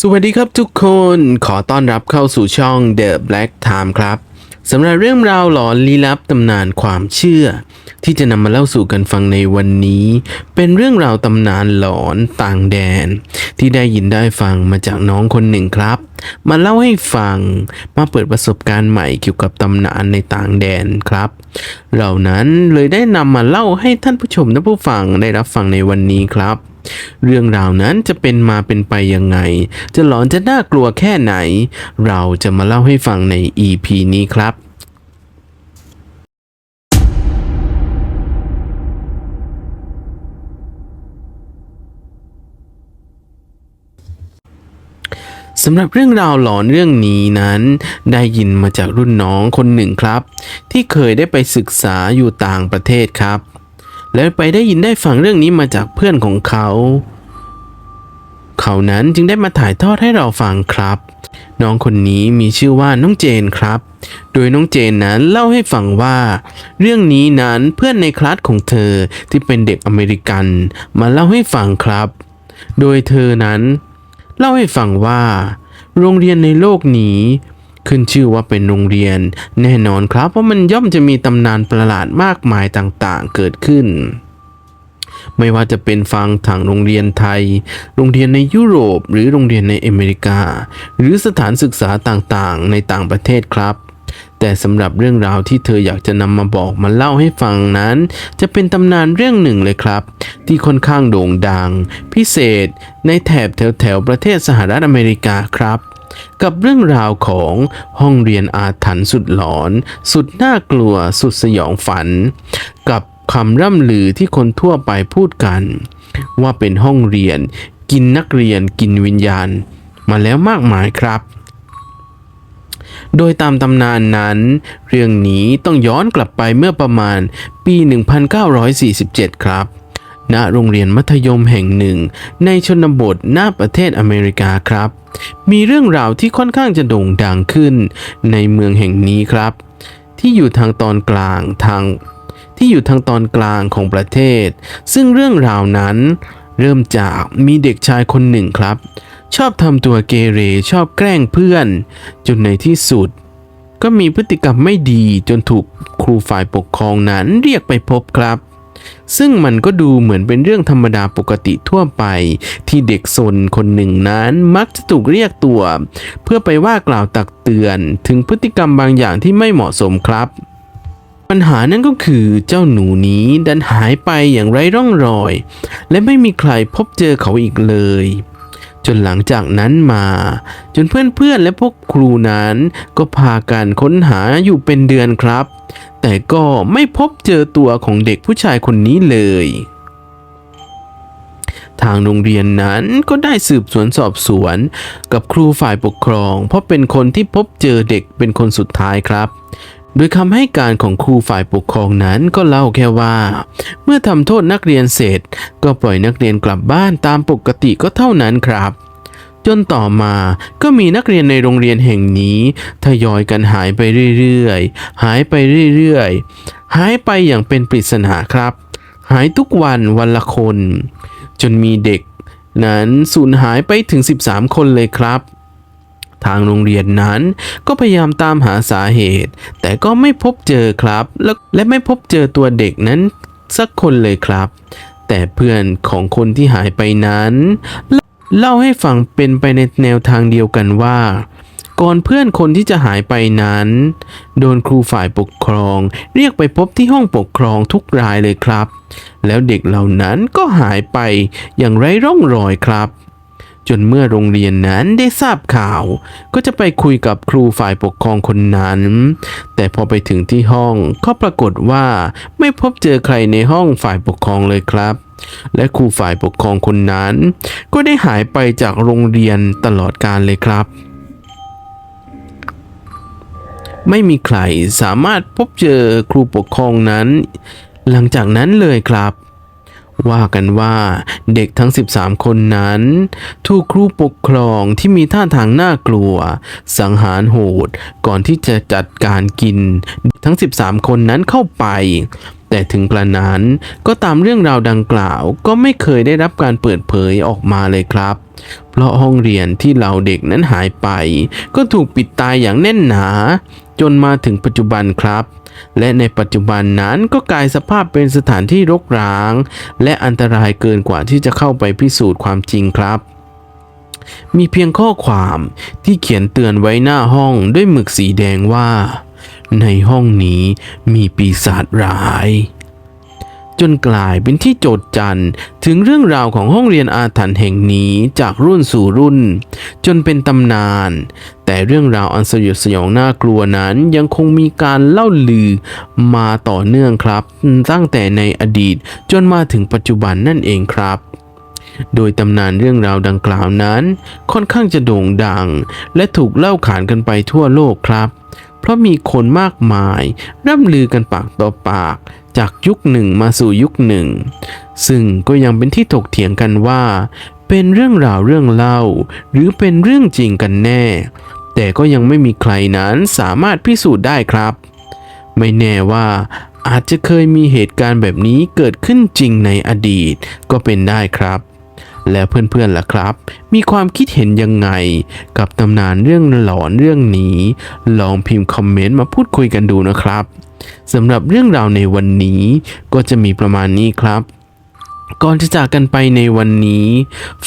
สวัสดีครับทุกคนขอต้อนรับเข้าสู่ช่อง The Black Time ครับสำหรับเรื่องราวหลอนลี้ลับตำนานความเชื่อ ที่จะนำมาเล่าสู่กันฟังในวันนี้ เป็นเรื่องราวตำนานหลอนต่างแดน ที่ได้ยินได้ฟังมาจากน้องคนหนึ่งครับ มาเล่าให้ฟังมาเปิดประสบการณ์ใหม่เกี่ยวกับตำนานในต่างแดนครับ เหล่านั้นเลยได้นำมาเล่าให้ท่านผู้ชมและผู้ฟังได้รับฟังในวันนี้ครับ เรื่องราวนั้นจะเป็นมาเป็นไปยังไง จะหลอนจะน่ากลัวแค่ไหน เราจะมาเล่าให้ฟังใน EP นี้ครับ สำหรับเรื่องราวหลอนเรื่องนี้นั้น ได้ยินมาจากรุ่นน้องคนหนึ่งครับ ที่เคยได้ไปศึกษาอยู่ต่างประเทศครับ แล้วไปได้ยินได้ฟังเรื่องนี้มาจากเพื่อนของเขา เขานั้นจึงได้มาถ่ายทอดให้เราฟังครับ น้องคนนี้มีชื่อว่าน้องเจนครับ โดยน้องเจนนั้นเล่าให้ฟังว่า เรื่องนี้นั้นเพื่อนในคลาสของเธอที่เป็นเด็กอเมริกัน มาเล่าให้ฟังครับ โดยเธอนั้น เล่าให้ฟังว่า โรงเรียนในโลกนี้ ขึ้นชื่อว่าเป็นโรงเรียน แน่นอนครับ เพราะมันย่อมจะมีตำนานประหลาดมากมายต่างๆ เกิดขึ้น ไม่ว่าจะเป็นฟังทางโรงเรียนไทย โรงเรียนในยุโรป หรือโรงเรียนในอเมริกา หรือสถานศึกษาต่างๆ ในต่างประเทศครับ แต่สำหรับเรื่องราวที่เธออยากจะนำมาบอกมาเล่าให้ฟังนั้น จะเป็นตำนานเรื่องหนึ่งเลยครับ ที่ค่อนข้างโด่งดัง พิเศษในแถบแถวแถวประเทศสหรัฐอเมริกาครับ กับเรื่องราวของห้องเรียนอาถรรพ์สุดหลอน สุดน่ากลัวสุดสยองฝัน กับคำร่ำลือที่คนทั่วไปพูดกัน ว่าเป็นห้องเรียนกินนักเรียนกินวิญญาณ มาแล้วมากมายครับ โดยตามตำนานนั้น เรื่องนี้ต้องย้อนกลับไปเมื่อประมาณปี 1947 ครับ ณ โรงเรียนมัธยมแห่งหนึ่ง ในชนบทหน้าประเทศอเมริกาครับ มีเรื่องราวที่ค่อนข้างจะโด่งดังขึ้นในเมืองแห่งนี้ครับ ที่อยู่ทางตอนกลางทางที่อยู่ทางตอนกลางของประเทศ ซึ่งเรื่องราวนั้นเริ่มจากมีเด็กชายคนหนึ่งครับ ชอบทำตัวเกเรชอบแกล้งเพื่อน จนในที่สุด ก็มีพฤติกรรมไม่ดีจนถูกครูฝ่ายปกครองนั้นเรียกไปพบครับ ซึ่งมันก็ดูเหมือนเป็นเรื่องธรรมดาปกติทั่วไป ที่เด็กซนคนหนึ่งนั้นมักจะถูกเรียกตัว เพื่อไปว่ากล่าวตักเตือนถึงพฤติกรรมบางอย่างที่ไม่เหมาะสมครับปัญหานั้นก็คือเจ้าหนูนี้ดันหายไปอย่างไร้ร่องรอย และไม่มีใครพบเจอเขาอีกเลย จนหลังจากนั้นมา จนเพื่อนๆและพวกครูนั้นก็พากันค้นหาอยู่เป็นเดือนครับ แต่ก็ไม่พบเจอตัวของเด็กผู้ชายคนนี้เลย ทางโรงเรียนนั้นก็ได้สืบสวนสอบสวน กับครูฝ่ายปกครอง เพราะเป็นคนที่พบเจอเด็กเป็นคนสุดท้ายครับ โดยคำให้การของครูฝ่ายปกครองนั้นก็เล่าแค่ว่า เมื่อทำโทษนักเรียนเสร็จ ก็ปล่อยนักเรียนกลับบ้านตามปกติก็เท่านั้นครับ จนต่อมาก็มีนักเรียนในโรงเรียนแห่งนี้ ทยอยกันหายไปเรื่อยๆ หายไปเรื่อยๆ หายไปอย่างเป็นปริศนาครับ หายทุกวันวันละคน จนมีเด็ก นั้นสูญหายไปถึง 13 คนเลยครับ ทางโรงเรียนนั้น ก็พยายามตามหาสาเหตุ แต่ก็ไม่พบเจอครับและและไม่พบเจอตัวเด็กนั้นสักคนเลยครับ แต่เพื่อนของคนที่หายไปนั้น เล่าให้ฟังเป็นไปในแนวทางเดียวกันว่าก่อนเพื่อนคนที่จะหายไปนั้น โดนครูฝ่ายปกครอง เรียกไปพบที่ห้องปกครองทุกรายเลยครับ แล้วเด็กเหล่านั้นก็หายไปอย่างไร้ร่องรอยครับ จนเมื่อโรงเรียนนั้นได้ทราบข่าว ก็จะไปคุยกับครูฝ่ายปกครองคนนั้น แต่พอไปถึงที่ห้องก็ปรากฏว่าไม่พบเจอใครในห้องฝ่ายปกครองเลยครับ และครูฝ่ายปกครองคนนั้น ก็ได้หายไปจากโรงเรียนตลอดกาลเลยครับ ไม่มีใครสามารถพบเจอครูปกครองนั้น หลังจากนั้นเลยครับ ว่ากันว่าเด็กทั้ง 13 คนนั้น ถูกครูปกครองที่มีท่าทางน่ากลัว สังหารโหดก่อนที่จะจัดการกิน ทั้ง 13 คนนั้นเข้าไป แต่ถึงกระนั้นก็ตามเรื่องราวดังกล่าวก็ไม่เคยได้รับการเปิดเผยออกมาเลยครับ เพราะห้องเรียนที่เหล่าเด็กนั้นหายไป ก็ถูกปิดตายอย่างแน่นหนา จนมาถึงปัจจุบันครับ และในปัจจุบันนั้นก็กลายสภาพเป็นสถานที่รกร้าง และอันตรายเกินกว่าที่จะเข้าไปพิสูจน์ความจริงครับ มีเพียงข้อความที่เขียนเตือนไว้หน้าห้องด้วยหมึกสีแดงว่า ในห้องนี้มีปีศาจร้าย จนกลายเป็นที่โจดจันถึงเรื่องราวของห้องเรียนอาถรรพ์แห่งนี้จากรุ่นสู่รุ่น จนเป็นตำนาน แต่เรื่องราวอันสยดสยองน่ากลัวนั้นยังคงมีการเล่าลือมาต่อเนื่องครับ ตั้งแต่ในอดีตจนมาถึงปัจจุบันนั่นเองครับ โดยตำนานเรื่องราวดังกล่าวนั้น ค่อนข้างจะโด่งดัง และถูกเล่าขานกันไปทั่วโลกครับ เพราะมีคนมากมาย ร่ำลือกันปากต่อปาก จากยุคหนึ่งมาสู่ยุคหนึ่ง ซึ่งก็ยังเป็นที่ถกเถียงกันว่า เป็นเรื่องราวเรื่องเล่า หรือเป็นเรื่องจริงกันแน่ แต่ก็ยังไม่มีใครนั้นสามารถพิสูจน์ได้ครับ ไม่แน่ว่าอาจจะเคยมีเหตุการณ์แบบนี้เกิดขึ้นจริงในอดีตก็เป็นได้ครับ แล้วเพื่อนๆล่ะครับ มีความคิดเห็นยังไง กับตำนานเรื่องหลอนเรื่องนี้ ลองพิมพ์คอมเมนต์มาพูดคุยกันดูนะครับสำหรับเรื่องราวในวันนี้ก็จะมีประมาณนี้ครับก่อนจะจากกันไปในวันนี้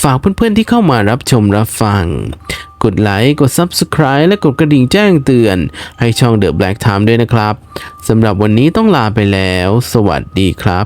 ฝากเพื่อนๆที่เข้ามารับชมรับฟัง กดไลค์ กด Subscribe และกดกระดิ่งแจ้งเตือน ให้ช่อง The Black Time ด้วยนะครับ สำหรับวันนี้ต้องลาไปแล้ว สวัสดีครับ